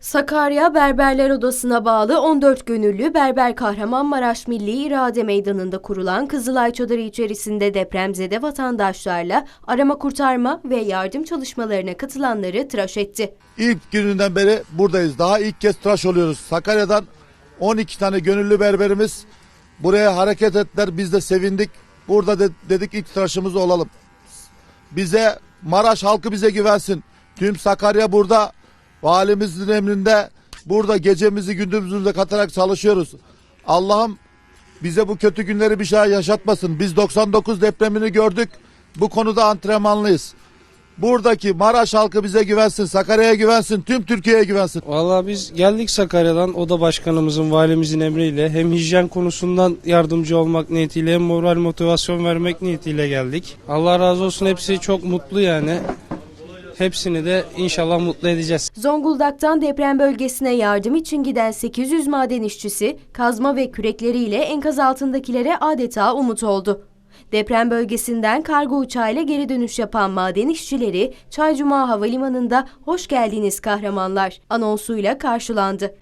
Sakarya Berberler Odası'na bağlı 14 gönüllü Berber Kahramanmaraş Milli İrade Meydanı'nda kurulan Kızılay Çadırı içerisinde depremzede vatandaşlarla arama kurtarma ve yardım çalışmalarına katılanları tıraş etti. İlk gününden beri buradayız. Daha ilk kez tıraş oluyoruz. Sakarya'dan 12 tane gönüllü berberimiz buraya hareket ettiler. Biz de sevindik. Burada de- dedik ilk tıraşımız olalım. Bize Maraş halkı bize güvensin. Tüm Sakarya burada. Valimizin emrinde burada gecemizi gündüzümüzü katarak çalışıyoruz. Allah'ım bize bu kötü günleri bir şey yaşatmasın. Biz 99 depremini gördük. Bu konuda antrenmanlıyız. Buradaki Maraş halkı bize güvensin, Sakarya'ya güvensin, tüm Türkiye'ye güvensin. Valla biz geldik Sakarya'dan oda başkanımızın, valimizin emriyle hem hijyen konusundan yardımcı olmak niyetiyle hem moral motivasyon vermek niyetiyle geldik. Allah razı olsun hepsi çok mutlu yani. Hepsini de inşallah mutlu edeceğiz. Zonguldak'tan deprem bölgesine yardım için giden 800 maden işçisi kazma ve kürekleriyle enkaz altındakilere adeta umut oldu. Deprem bölgesinden kargo uçağıyla geri dönüş yapan maden işçileri Çaycuma Havalimanı'nda hoş geldiniz kahramanlar anonsuyla karşılandı.